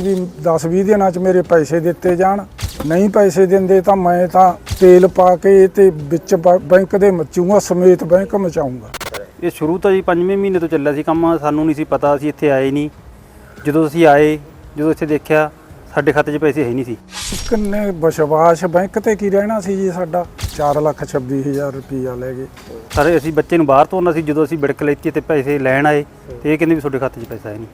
ਵੀ 10-20 ਦਿਨਾਂ 'ਚ ਮੇਰੇ ਪੈਸੇ ਦਿੱਤੇ ਜਾਣ। ਨਹੀਂ ਪੈਸੇ ਦਿੰਦੇ ਤਾਂ ਮੈਂ ਤਾਂ ਤੇਲ ਪਾ ਕੇ ਤੇ ਵਿੱਚ ਬੈਂਕ ਦੇ ਮਚੂਗਾ ਸਮੇਤ ਬੈਂਕ ਮਚਾਉਂਗਾ। ਇਹ ਸ਼ੁਰੂ ਤੋਂ ਜੀ ਪੰਜਵੇਂ ਮਹੀਨੇ ਤੋਂ ਚੱਲਿਆ ਸੀ ਕੰਮ ਸਾਨੂੰ ਨਹੀਂ ਸੀ ਪਤਾ ਅਸੀਂ ਇੱਥੇ ਆਏ ਨਹੀਂ। ਜਦੋਂ ਅਸੀਂ ਆਏ ਜਦੋਂ ਇੱਥੇ ਦੇਖਿਆ ਸਾਡੇ ਖਾਤੇ 'ਚ ਪੈਸੇ ਹੈ ਨਹੀਂ ਸੀ। ਕਿੰਨੇ ਵਿਸ਼ਵਾਸ ਬੈਂਕ ਤੇ ਕੀ ਰਹਿਣਾ ਸੀ ਜੀ ਸਾਡਾ? 4 ਲੱਖ 26 ਹਜ਼ਾਰ ਰੁਪਈਆ ਲੈ ਗਏ। ਸਾਰੇ ਅਸੀਂ ਬੱਚੇ ਨੂੰ ਬਾਹਰ ਤੋਰਨਾ ਸੀ ਜਦੋਂ ਅਸੀਂ ਬਿੜਕ ਲੈਤੀ ਤੇ ਪੈਸੇ ਲੈਣ ਆਏ ਤੇ ਇਹ ਕਹਿੰਦੇ ਵੀ ਤੁਹਾਡੇ ਖਾਤੇ 'ਚ ਪੈਸਾ ਹੈ ਨਹੀਂ।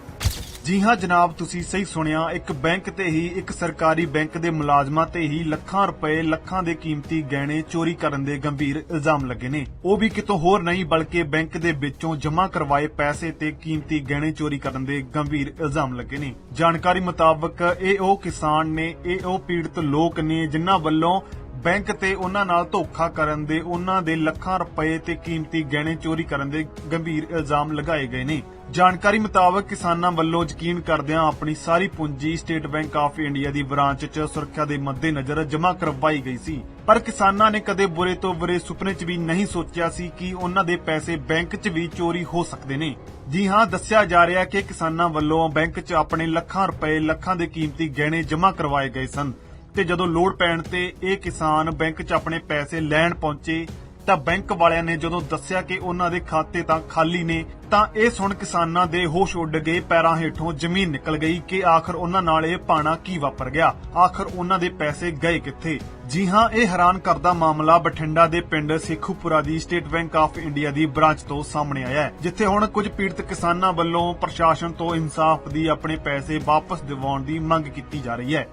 ਜੀ ਹਾਂ ਜਨਾਬ, ਤੁਸੀਂ ਸਹੀ ਸੁਣਿਆ, ਇੱਕ ਬੈਂਕ ਤੇ ਹੀ, ਇੱਕ ਸਰਕਾਰੀ ਬੈਂਕ ਦੇ ਮੁਲਾਜ਼ਮਾਂ ਤੇ ਹੀ ਲੱਖਾਂ ਰੁਪਏ, ਲੱਖਾਂ ਦੇ ਕੀਮਤੀ ਗਹਿਣੇ ਚੋਰੀ ਕਰਨ ਦੇ ਗੰਭੀਰ ਇਲਜ਼ਾਮ ਲੱਗੇ ਨੇ। ਉਹ ਵੀ ਕਿਤੋਂ ਹੋਰ ਨਹੀਂ, ਬਲਕਿ ਬੈਂਕ ਦੇ ਵਿੱਚੋਂ ਜਮ੍ਹਾਂ ਕਰਵਾਏ ਪੈਸੇ ਤੇ ਕੀਮਤੀ ਗਹਿਣੇ ਚੋਰੀ ਕਰਨ ਦੇ ਗੰਭੀਰ ਇਲਜ਼ਾਮ ਲੱਗੇ ਨੇ। ਜਾਣਕਾਰੀ ਮੁਤਾਬਕ, ਇਹ ਉਹ ਕਿਸਾਨ ਨੇ, ਇਹ ਉਹ ਪੀੜਤ ਲੋਕ ਨੇ, ਜਿਨ੍ਹਾਂ ਵੱਲੋਂ ਬੈਂਕ ਤੇ ਉਹਨਾਂ ਨਾਲ ਧੋਖਾ ਕਰਨ ਦੇ ਉਹਨਾਂ ਦੇ ਲੱਖਾਂ ਰੁਪਏ ਤੇ ਕੀਮਤੀ ਗਹਿਣੇ ਚੋਰੀ ਕਰਨ ਦੇ ਗੰਭੀਰ ਇਲਜ਼ਾਮ ਲਗਾਏ ਗਏ ਨੇ। ਜਾਣਕਾਰੀ ਮੁਤਾਬਕ ਕਿਸਾਨਾਂ ਵੱਲੋਂ ਯਕੀਨ ਕਰਦਿਆਂ ਆਪਣੀ ਸਾਰੀ ਪੂੰਜੀ ਸਟੇਟ ਬੈਂਕ ਆਫ ਇੰਡੀਆ ਦੀ ਬ੍ਰਾਂਚ 'ਚ ਸੁਰੱਖਿਆ ਦੇ ਮੱਦੇਨਜ਼ਰ ਜਮ੍ਹਾਂ ਕਰਵਾਈ ਗਈ ਸੀ। ਪਰ ਕਿਸਾਨਾਂ ਨੇ ਕਦੇ ਬੁਰੇ ਤੋਂ ਬੁਰੇ ਸੁਪਨੇ 'ਚ ਵੀ ਨਹੀਂ ਸੋਚਿਆ ਸੀ ਕਿ ਉਹਨਾਂ ਦੇ ਪੈਸੇ ਬੈਂਕ 'ਚ ਵੀ ਚੋਰੀ ਹੋ ਸਕਦੇ ਨੇ। ਜੀ ਹਾਂ, ਦੱਸਿਆ ਜਾ ਰਿਹਾ ਕਿ ਕਿਸਾਨਾਂ ਵੱਲੋਂ ਬੈਂਕ 'ਚ ਆਪਣੇ ਲੱਖਾਂ ਰੁਪਏ, ਲੱਖਾਂ ਦੇ ਕੀਮਤੀ ਗਹਿਣੇ ਜਮ੍ਹਾਂ ਕਰਵਾਏ ਗਏ ਸਨ। ਤੇ ਜਦੋਂ ਲੋੜ ਪੈਣ ਤੇ ਇਹ ਕਿਸਾਨ ਬੈਂਕ 'ਚ ਆਪਣੇ ਪੈਸੇ ਲੈਣ ਪਹੁੰਚੇ, ਤਾਂ ਬੈਂਕ ਵਾਲਿਆਂ ਨੇ ਜਦੋਂ ਦੱਸਿਆ ਕਿ ਉਹਨਾਂ ਦੇ ਖਾਤੇ ਤਾਂ ਖਾਲੀ ਨੇ, ਤਾਂ ਇਹ ਸੁਣ ਕਿਸਾਨਾਂ ਦੇ ਹੋਸ਼ ਉੱਡ ਗਏ, ਪੈਰਾਂ ਹੇਠੋਂ ਜ਼ਮੀਨ ਨਿਕਲ ਗਈ ਕਿ ਆਖਰ ਉਹਨਾਂ ਨਾਲ ਇਹ ਪਾਣਾ ਕੀ ਵਾਪਰ ਗਿਆ? ਆਖਰ ਉਹਨਾਂ ਦੇ ਪੈਸੇ ਗਏ ਕਿੱਥੇ? ਜੀ ਹਾਂ, ਇਹ ਹੈਰਾਨ ਕਰਦਾ ਮਾਮਲਾ ਬਠਿੰਡਾ ਦੇ ਪਿੰਡ ਸੇਖੂਪੁਰਾ ਦੀ ਸਟੇਟ ਬੈਂਕ ਆਫ ਇੰਡੀਆ ਦੀ ਬ੍ਰਾਂਚ ਤੋਂ ਸਾਹਮਣੇ ਆਇਆ ਹੈ, ਜਿੱਥੇ ਹੁਣ ਕੁਝ ਪੀੜਤ ਕਿਸਾਨਾਂ ਵੱਲੋਂ ਪ੍ਰਸ਼ਾਸਨ ਤੋਂ ਇਨਸਾਫ ਦੀ ਆਪਣੇ ਪੈਸੇ ਵਾਪਸ ਦਿਵਾਉਣ ਦੀ ਮੰਗ ਕੀਤੀ ਜਾ ਰਹੀ ਹੈ।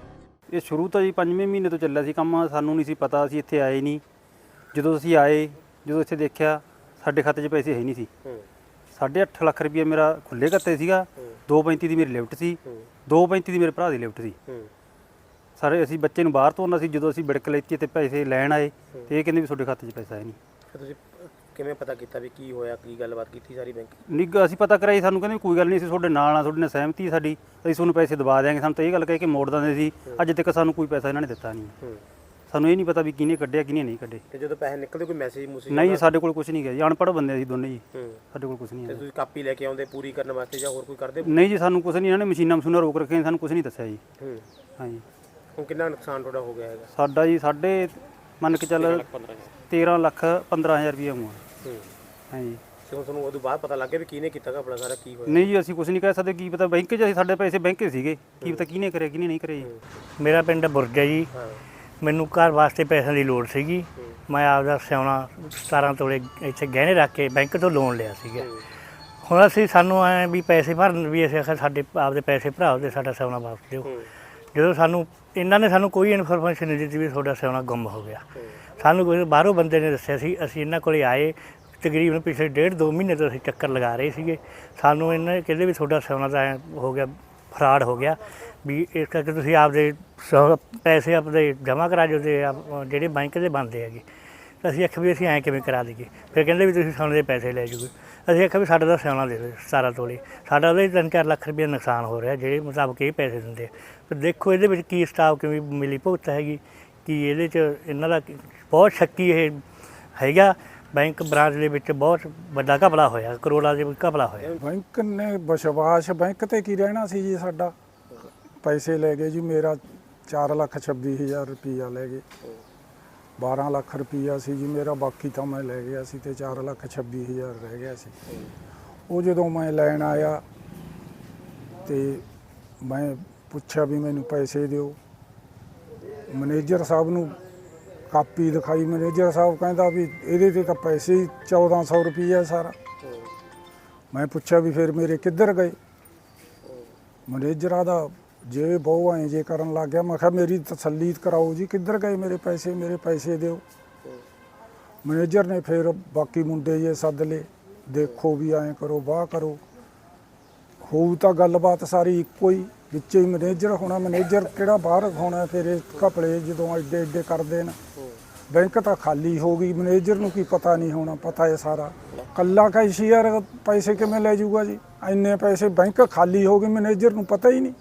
ਇਹ ਸ਼ੁਰੂ ਤੋਂ ਜੀ ਪੰਜਵੇਂ ਮਹੀਨੇ ਤੋਂ ਚੱਲਿਆ ਸੀ ਕੰਮ ਸਾਨੂੰ ਨਹੀਂ ਸੀ ਪਤਾ ਅਸੀਂ ਇੱਥੇ ਆਏ ਨਹੀਂ। ਜਦੋਂ ਅਸੀਂ ਆਏ ਜਦੋਂ ਇੱਥੇ ਦੇਖਿਆ ਸਾਡੇ ਖਾਤੇ 'ਚ ਪੈਸੇ ਹੈ ਨਹੀਂ ਸੀ। ਸਾਢੇ ਅੱਠ ਲੱਖ ਰੁਪਏ ਮੇਰਾ ਖੁੱਲੇ ਖਾਤੇ ਸੀਗਾ 2.35 ਦੀ ਮੇਰੀ ਲਿਫਟ ਸੀ 2.35 ਦੀ ਮੇਰੇ ਭਰਾ ਦੀ ਲਿਫਟ ਸੀ। ਸਾਰੇ ਅਸੀਂ ਬੱਚੇ ਨੂੰ ਬਾਹਰ ਤੋਰਨਾ ਸੀ ਜਦੋਂ ਅਸੀਂ ਬਿੜਕ ਲੈਤੀ ਤੇ ਪੈਸੇ ਲੈਣ ਆਏ ਤੇ ਇਹ ਕਹਿੰਦੇ ਵੀ ਤੁਹਾਡੇ ਖਾਤੇ 'ਚ ਪੈਸਾ ਹੈ ਨਹੀਂ। ਤੁਸੀਂ ਕਿਵੇਂ ਪਤਾ ਕੀਤਾ ਵੀ ਕੀ ਹੋਇਆ ਕੀ ਗੱਲਬਾਤ ਕੀਤੀ ਸਾਰੀ ਬੈਂਕ? ਨਿੱਘ ਅਸੀਂ ਪਤਾ ਕਰਾਈ ਸਾਨੂੰ ਕਹਿੰਦੇ ਵੀ ਕੋਈ ਗੱਲ ਨਹੀਂ ਅਸੀਂ ਤੁਹਾਡੇ ਨਾਲ ਆ ਤੁਹਾਡੇ ਨਾਲ ਸਹਿਮਤੀ ਹੈ ਸਾਡੀ ਅਸੀਂ ਤੁਹਾਨੂੰ ਪੈਸੇ ਦਵਾ ਦਿਆਂਗੇ। ਸਾਨੂੰ ਤਾਂ ਇਹ ਗੱਲ ਕਹਿ ਕੇ ਮੋੜ ਦਿੰਦੇ ਸੀ ਅੱਜ ਤੱਕ ਸਾਨੂੰ ਕੋਈ ਪੈਸਾ ਇਹਨਾਂ ਨੇ ਦਿੱਤਾ ਨਹੀਂ। ਹੂੰ। ਸਾਨੂੰ ਇਹ ਨਹੀਂ ਪਤਾ ਵੀ ਕਿਹਨੇ ਕੱਢਿਆ ਕਿਹਨੇ ਨਹੀਂ ਕੱਢੇ। ਤੇ ਜਦੋਂ ਪੈਸੇ ਨਿਕਲਦੇ ਕੋਈ ਮੈਸੇਜ ਮੂਸੇਜ ਨਹੀਂ ਜੀ, ਸਾਡੇ ਕੋਲ ਕੁਝ ਨਹੀਂ ਗਿਆ ਜੀ ਅਨਪੜ੍ਹ ਬੰਦੇ ਅਸੀਂ ਦੋਨੇ ਜੀ। ਹੂੰ। ਸਾਡੇ ਕੋਲ ਕੁਝ ਨਹੀਂ ਤੇ ਹੈ ਤੁਸੀਂ ਕਾਪੀ ਲੈ ਕੇ ਆਉਂਦੇ ਪੂਰੀ ਕਰਨ ਵਾਸਤੇ ਜਾਂ ਹੋਰ ਕੋਈ ਕਰਦੇ? ਨਹੀਂ ਜੀ ਸਾਨੂੰ ਕੁਝ ਨਹੀਂ ਇਹਨਾਂ ਨੇ ਮਸ਼ੀਨਾਂ ਮਸ਼ੂਨਾਂ ਰੋਕ ਰੱਖੀਆਂ ਸਾਨੂੰ ਕੁਝ ਨਹੀਂ ਦੱਸਿਆ ਜੀ। ਹੂੰ। ਹਾਂਜੀ। ਹੁਣ ਕਿੰਨਾ ਨੁਕਸਾਨ ਤੁਹਾਡਾ ਹੋ ਗਿਆ ਹੈਗਾ? ਸਾਡਾ ਜੀ ਸਾਡੇ ਮੰਨ ਕੇ ਚੱਲ 13 ਲੱਖ 15000 ਰੁਪਏ ਹੋਊਗਾ। ਹੂੰ। ਹਾਂਜੀ। ਹੁਣ ਤੁਹਾਨੂੰ ਉਦੋਂ ਬਾਅਦ ਪਤਾ ਲੱਗ ਗਿਆ ਵੀ ਕਿਹਨੇ ਕੀਤਾ ਆਪਣਾ ਸਾਰਾ ਕੀ ਹੋਇਆ? ਨਹੀਂ ਜੀ ਅਸੀਂ ਕੁਝ ਨਹੀਂ ਕਹਿ ਸਕਦੇ ਕੀ ਪਤਾ ਬੈਂਕ 'ਚ ਅਸੀਂ ਸਾਡੇ ਪੈਸੇ ਬੈਂਕ 'ਚ ਸੀਗੇ ਕੀ ਪਤਾ ਕਿਹਨੇ ਕਰਿਆ ਕਿਹਨੇ ਨਹੀਂ ਕਰਿਆ ਜੀ। ਮੇਰਾ ਪਿੰਡ ਬੁਰਜ ਹੈ ਜੀ। ਹਾਂ। ਮੈਨੂੰ ਘਰ ਵਾਸਤੇ ਪੈਸਿਆਂ ਦੀ ਲੋੜ ਸੀਗੀ। ਮੈਂ ਆਪਦਾ ਸਿਆਉਣਾ 17 ਤੋਲੇ ਇੱਥੇ ਗਹਿਣੇ ਰੱਖ ਕੇ ਬੈਂਕ ਤੋਂ ਲੋਨ ਲਿਆ ਸੀਗਾ। ਹੁਣ ਅਸੀਂ ਸਾਨੂੰ ਐ ਵੀ ਪੈਸੇ ਭਰਨ ਵੀ ਅਸੀਂ ਆਖਿਆ ਸਾਡੇ ਆਪਦੇ ਪੈਸੇ ਭਰਾਓ ਤੇ ਸਾਡਾ ਸਿਆਉਣਾ ਵਾਪਸ ਦਿਓ। ਹੂੰ। ਜਦੋਂ ਸਾਨੂੰ, ਇਹਨਾਂ ਨੇ ਸਾਨੂੰ ਕੋਈ ਇਨਫੋਰਮੇਸ਼ਨ ਨਹੀਂ ਦਿੱਤੀ ਵੀ ਤੁਹਾਡਾ ਸਿਆਉਣਾ ਗੁੰਮ ਹੋ ਗਿਆ। ਸਾਨੂੰ ਕੋਈ, ਬਾਹਰੋਂ ਬੰਦੇ ਨੇ ਦੱਸਿਆ ਸੀ, ਅਸੀਂ ਇਹਨਾਂ ਕੋਲੇ ਆਏ, ਤਕਰੀਬਨ ਪਿਛਲੇ ਡੇਢ ਦੋ ਮਹੀਨੇ ਤੋਂ ਅਸੀਂ ਚੱਕਰ ਲਗਾ ਰਹੇ ਸੀਗੇ। ਸਾਨੂੰ ਇਹਨਾਂ ਕਹਿੰਦੇ ਵੀ ਤੁਹਾਡਾ ਸਿਆਉਣਾ ਤਾਂ ਹੋ ਗਿਆ, ਫਰਾਡ ਹੋ ਗਿਆ, ਵੀ ਇਸ ਕਰਕੇ ਤੁਸੀਂ ਆਪਦੇ ਸਹੁ- ਪੈਸੇ ਆਪਦੇ ਜਮ੍ਹਾਂ ਕਰਾ ਦਿਓ ਤੇ ਆਪ- ਜਿਹੜੇ ਬੈਂਕ ਦੇ ਬਣਦੇ ਹੈਗੇ। ਤਾਂ ਅਸੀਂ ਆਖਿਆ ਵੀ ਅਸੀਂ ਐਂ ਕਿਵੇਂ ਕਰਾ ਦਈਏ ਫਿਰ ਕਹਿੰਦੇ ਵੀ ਤੁਸੀਂ ਸੋਨੇ ਦੇ ਪੈਸੇ ਲੈ ਜੂਗੇ ਅਸੀਂ ਆਖਿਆ ਵੀ ਸਾਡਾ ਤਾਂ ਸਿਆਉਣਾ ਦੇ ਦਿਓ 17 ਤੋਲੇ। ਸਾਡਾ ਉਹਦੇ 3-4 ਲੱਖ ਰੁਪਏ ਨੁਕਸਾਨ ਹੋ ਰਿਹਾ, ਜਿਹੜੇ ਮੁਤਾਬਕ ਇਹ ਪੈਸੇ ਦਿੰਦੇ ਪਰ ਦੇਖੋ ਇਹਦੇ ਵਿੱਚ ਕੀ ਸਟਾਫ ਕਿਵੇਂ ਮਿਲੀ ਭੁਗਤ ਹੈਗੀ, ਕਿ ਇਹਦੇ 'ਚ ਇਹਨਾਂ ਦਾ ਬਹੁਤ ਸ਼ੱਕੀ ਇਹ ਹੈਗਾ। ਬੈਂਕ ਬ੍ਰਾਂਚ ਦੇ ਵਿੱਚ ਬਹੁਤ ਵੱਡਾ ਘਪਲਾ ਹੋਇਆ, ਕਰੋੜਾਂ ਦੇ ਵਿੱਚ ਘਪਲਾ ਹੋਇਆ। ਬੈਂਕ ਨੇ ਵਿਸ਼ਵਾਸ ਬੈਂਕ ਤੇ ਕੀ ਰਹਿਣਾ ਸੀ ਜੀ ਸਾਡਾ? ਪੈਸੇ ਲੈ ਗਏ ਜੀ, ਮੇਰਾ 4 ਲੱਖ 26 ਹਜ਼ਾਰ ਰੁਪਈਆ ਲੈ ਗਏ। 12 ਲੱਖ ਰੁਪਈਆ ਸੀ ਜੀ, ਮੇਰਾ ਬਾਕੀ ਤਾਂ ਮੈਂ ਲੈ ਗਿਆ ਸੀ ਤੇ 4 ਲੱਖ 26 ਹਜ਼ਾਰ ਰਹਿ ਗਿਆ ਸੀ। ਉਹ ਜਦੋਂ ਮੈਂ ਲੈਣ ਆਇਆ ਤੇ ਮੈਂ ਪੁੱਛਿਆ ਵੀ ਮੈਨੂੰ ਪੈਸੇ ਦਿਓ। ਮੈਨੇਜਰ ਸਾਹਿਬ ਨੂੰ ਕਾਪੀ ਦਿਖਾਈ। ਮੈਨੇਜਰ ਸਾਹਿਬ ਕਹਿੰਦਾ ਵੀ ਇਹਦੇ ਤੇ ਤਾਂ ਪੈਸੇ ਹੀ 1400 ਰੁਪਈਆ ਸਾਰਾ। ਮੈਂ ਪੁੱਛਿਆ ਵੀ ਫਿਰ ਮੇਰੇ ਕਿੱਧਰ ਗਏ? ਮੈਨੇਜਰਾਂ ਦਾ ਜੇ ਬਹੁ ਐਂ ਜੇ ਕਰਨ ਲੱਗ ਗਿਆ, ਮੈਂ ਕਿਹਾ ਮੇਰੀ ਤਸੱਲੀ ਕਰਾਓ ਜੀ, ਕਿੱਧਰ ਗਏ ਮੇਰੇ ਪੈਸੇ? ਮੇਰੇ ਪੈਸੇ ਦਿਓ। ਮੈਨੇਜਰ ਨੇ ਫਿਰ ਬਾਕੀ ਮੁੰਡੇ ਜੇ ਸੱਦ ਲਏ। ਦੇਖੋ ਵੀ ਐਂ ਕਰੋ, ਵਾਹ ਕਰੋ। ਹੋਊ ਤਾਂ ਗੱਲਬਾਤ ਸਾਰੀ ਇੱਕੋ ਹੀ, ਵਿੱਚ ਹੀ ਮੈਨੇਜਰ ਹੋਣਾ। ਮੈਨੇਜਰ ਕਿਹੜਾ ਬਾਹਰ ਹੋਣਾ ਫਿਰ ਇਹ ਘਪਲੇ ਜਦੋਂ ਐਡੇ ਐਡੇ ਕਰਦੇ ਨੇ ਬੈਂਕ ਤਾਂ ਖਾਲੀ ਹੋ ਗਈ। ਮੈਨੇਜਰ ਨੂੰ ਕੀ ਪਤਾ ਨਹੀਂ ਹੋਣਾ, ਪਤਾ ਹੈ ਸਾਰਾ। ਕੱਲਾ ਕੈਸ਼ੀਅਰ ਪੈਸੇ ਕਿਵੇਂ ਲੈ ਜਾਊਗਾ ਜੀ? ਇੰਨੇ ਪੈਸੇ ਬੈਂਕ ਖਾਲੀ ਹੋ ਗਈ ਮੈਨੇਜਰ ਨੂੰ ਪਤਾ ਹੀ ਨਹੀਂ।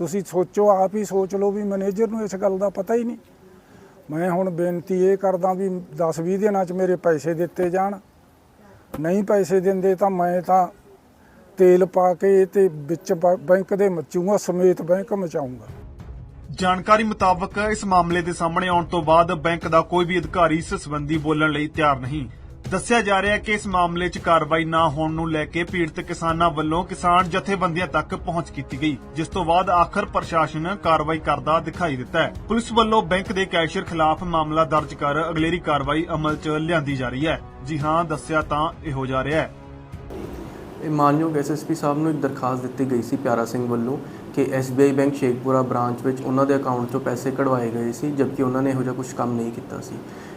ਤੁਸੀਂ ਸੋਚੋ, ਆਪ ਹੀ ਸੋਚ ਲਓ ਵੀ ਮੈਨੇਜਰ ਨੂੰ ਇਸ ਗੱਲ ਦਾ ਪਤਾ ਹੀ ਨਹੀਂ। ਮੈਂ ਹੁਣ ਬੇਨਤੀ ਇਹ ਕਰਦਾ ਵੀ 10-20 ਦਿਨਾਂ 'ਚ ਮੇਰੇ ਪੈਸੇ ਦਿੱਤੇ ਜਾਣ। ਨਹੀਂ ਪੈਸੇ ਦਿੰਦੇ ਤਾਂ ਮੈਂ ਤਾਂ ਤੇਲ ਪਾ ਕੇ ਤੇ ਵਿੱਚ ਬੈਂਕ ਦੇ ਮਚੂਗਾ ਸਮੇਤ ਬੈਂਕ ਮਚਾਉਂਗਾ। ਜਾਣਕਾਰੀ ਮੁਤਾਬਕ ਇਸ ਮਾਮਲੇ ਦੇ ਸਾਹਮਣੇ ਆਉਣ ਤੋਂ ਬਾਅਦ ਬੈਂਕ ਦਾ ਕੋਈ ਵੀ ਅਧਿਕਾਰੀ ਇਸ ਸੰਬੰਧੀ ਬੋਲਣ ਲਈ ਤਿਆਰ ਨਹੀਂ। ਦੱਸਿਆ ਜਾ ਰਿਹਾ ਹੈ ਕਿ ਇਸ ਮਾਮਲੇ 'ਚ ਕਾਰਵਾਈ ਨਾ ਹੋਣ ਨੂੰ ਲੈ ਕੇ ਪੀੜਤ ਕਿਸਾਨਾਂ ਵੱਲੋਂ ਕਿਸਾਨ ਜਥੇਬੰਦੀਆਂ ਤੱਕ ਪਹੁੰਚ ਕੀਤੀ ਗਈ, ਜਿਸ ਤੋਂ ਬਾਅਦ ਆਖਰ ਪ੍ਰਸ਼ਾਸਨ ਕਾਰਵਾਈ ਕਰਦਾ ਦਿਖਾਈ ਦਿੱਤਾ ਹੈ। ਪੁਲਿਸ ਵੱਲੋਂ ਬੈਂਕ ਦੇ ਕੈਸ਼ੀਅਰ ਖਿਲਾਫ ਮਾਮਲਾ ਦਰਜ ਕਰ ਅਗਲੇਰੀ ਕਾਰਵਾਈ ਅਮਲ 'ਚ ਲਿਆਂਦੀ ਜਾ ਰਹੀ ਹੈ। ਜੀ ਹਾਂ, ਦੱਸਿਆ ਤਾਂ ਇਹੋ ਜਾ ਰਿਹਾ ਹੈ। ਇਹ ਮਾਨਯੋਗ ਐਸਐਸਪੀ ਸਾਹਿਬ ਨੂੰ ਇੱਕ ਦਰਖਾਸਤ ਦਿੱਤੀ ਗਈ ਸੀ ਪਿਆਰਾ ਸਿੰਘ ਵੱਲੋਂ ਕਿ SBI ਬੈਂਕ ਸ਼ੇਖਪੁਰਾ ਬ੍ਰਾਂਚ ਵਿੱਚ ਉਹਨਾਂ ਦੇ ਅਕਾਊਂਟ 'ਚੋਂ ਪੈਸੇ ਕਢਵਾਏ ਗਏ ਸੀ, ਜਦਕਿ ਉਹਨਾਂ ਨੇ ਇਹੋ ਜਿਹਾ ਕੁਝ ਕੰਮ ਨਹੀਂ ਕੀਤਾ ਸੀ।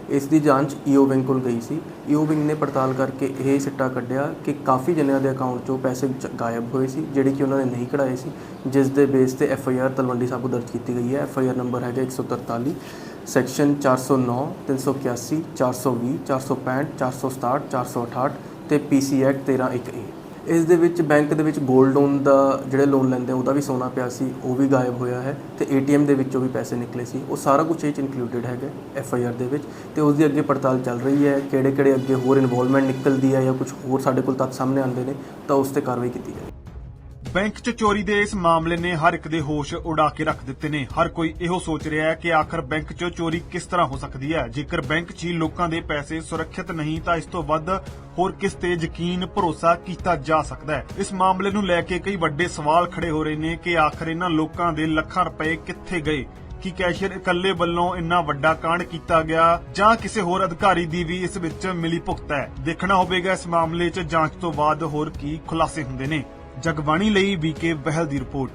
ਇਸ ਦੀ ਜਾਂਚ ਈਓ ਬੈਂਕ ਕੋਲ ਗਈ ਸੀ। ਈਓ ਬੈਂਕ ਨੇ ਪੜਤਾਲ ਕਰਕੇ ਇਹ ਸਿੱਟਾ ਕੱਢਿਆ ਕਿ ਕਾਫੀ ਜਣਿਆਂ ਦੇ ਅਕਾਊਂਟ 'ਚੋਂ ਪੈਸੇ ਗਾਇਬ ਹੋਏ ਸੀ, ਜਿਹੜੇ ਕਿ ਉਹਨਾਂ ਨੇ ਨਹੀਂ ਕਢਾਏ ਸੀ, ਜਿਸ ਦੇ ਬੇਸ ਤੇ F I R Talwandi Sabo ਦਰਜ ਕੀਤੀ ਗਈ ਹੈ। ਐੱਫ ਆਈ ਆਰ ਨੰਬਰ ਹੈਗਾ 143 ਸੈਕਸ਼ਨ 409 381 420 465 467 468 ਤੇ ਪੀਸੀ ਐਕਟ 131A ਇਸ ਦੇ ਵਿੱਚ ਬੈਂਕ ਦੇ ਵਿੱਚ 골ਡ ਲੋਨ ਦਾ ਜਿਹੜੇ ਲੋਨ ਲੈਂਦੇ ਉਹਦਾ ਵੀ ਸੋਨਾ ਪਿਆ ਸੀ, ਉਹ ਵੀ ਗਾਇਬ ਹੋਇਆ ਹੈ ਤੇ ਏਟੀਐਮ ਦੇ ਵਿੱਚੋਂ ਵੀ ਪੈਸੇ ਨਿਕਲੇ ਸੀ। ਉਹ ਸਾਰਾ ਕੁਝ ਇਹ ਚ ਇਨਕਲੂਡਡ ਹੈਗਾ ਐਫ ਆਈ ਆਰ ਦੇ ਵਿੱਚ ਤੇ ਉਸ ਦੀ ਅੱਗੇ ਪੜਤਾਲ ਚੱਲ ਰਹੀ ਹੈ ਕਿਹੜੇ ਕਿਹੜੇ ਅੱਗੇ ਹੋਰ ਇਨਵੋਲਵਮੈਂਟ ਨਿਕਲਦੀ ਹੈ ਜਾਂ ਕੁਝ ਹੋਰ ਸਾਡੇ ਕੋਲ ਤੱਥ ਸਾਹਮਣੇ ਆਉਂਦੇ ਨੇ, ਤਾਂ ਉਸ ਤੇ ਕਾਰਵਾਈ ਕੀਤੀ ਜਾਏ ਬੈਂਕ 'ਚ ਚੋਰੀ ਦੇ ਇਸ ਮਾਮਲੇ ਨੇ ਹਰ ਇੱਕ ਦੇ ਹੋਸ਼ ਉਡਾ ਕੇ ਰੱਖ ਦਿੱਤੇ ਨੇ। ਹਰ ਕੋਈ ਇਹੋ ਸੋਚ ਰਿਹਾ ਹੈ ਕਿ ਆਖਰ ਬੈਂਕ 'ਚ ਚੋਰੀ ਕਿਸ ਤਰ੍ਹਾਂ ਹੋ ਸਕਦੀ ਹੈ? ਜੇਕਰ ਬੈਂਕ 'ਚ ਹੀ ਲੋਕਾਂ ਦੇ ਪੈਸੇ ਸੁਰੱਖਿਅਤ ਨਹੀਂ, ਤਾਂ ਇਸ ਤੋਂ ਵੱਧ ਹੋਰ ਕਿਸ ਤੇ ਯਕੀਨ ਭਰੋਸਾ ਕੀਤਾ ਜਾ ਸਕਦਾ ਹੈ? ਇਸ ਮਾਮਲੇ ਨੂੰ ਲੈ ਕੇ ਕਈ ਵੱਡੇ ਸਵਾਲ ਖੜੇ ਹੋ ਰਹੇ ਨੇ ਕਿ ਆਖਰ ਇਹਨਾਂ ਲੋਕਾਂ ਦੇ ਲੱਖਾਂ ਰੁਪਏ ਕਿੱਥੇ ਗਏ? ਕਿ ਕੈਸ਼ੀਅਰ ਇਕੱਲੇ ਵੱਲੋਂ ਇੰਨਾ ਵੱਡਾ ਕਾਂਡ ਕੀਤਾ ਗਿਆ ਜਾਂ ਕਿਸੇ ਹੋਰ ਅਧਿਕਾਰੀ ਦੀ ਵੀ ਇਸ ਵਿੱਚ ਮਿਲੀ ਭੁਗਤ ਹੈ? ਦੇਖਣਾ ਹੋਵੇਗਾ ਇਸ ਮਾਮਲੇ 'ਚ ਜਾਂਚ ਤੋਂ ਬਾਅਦ ਹੋਰ ਕੀ ਖੁਲਾਸੇ ਹੁੰਦੇ ਨੇ। ਜਗਬਾਣੀ ਲਈ ਬੀਕੇ ਬਹਿਲ ਦੀ ਰਿਪੋਰਟ।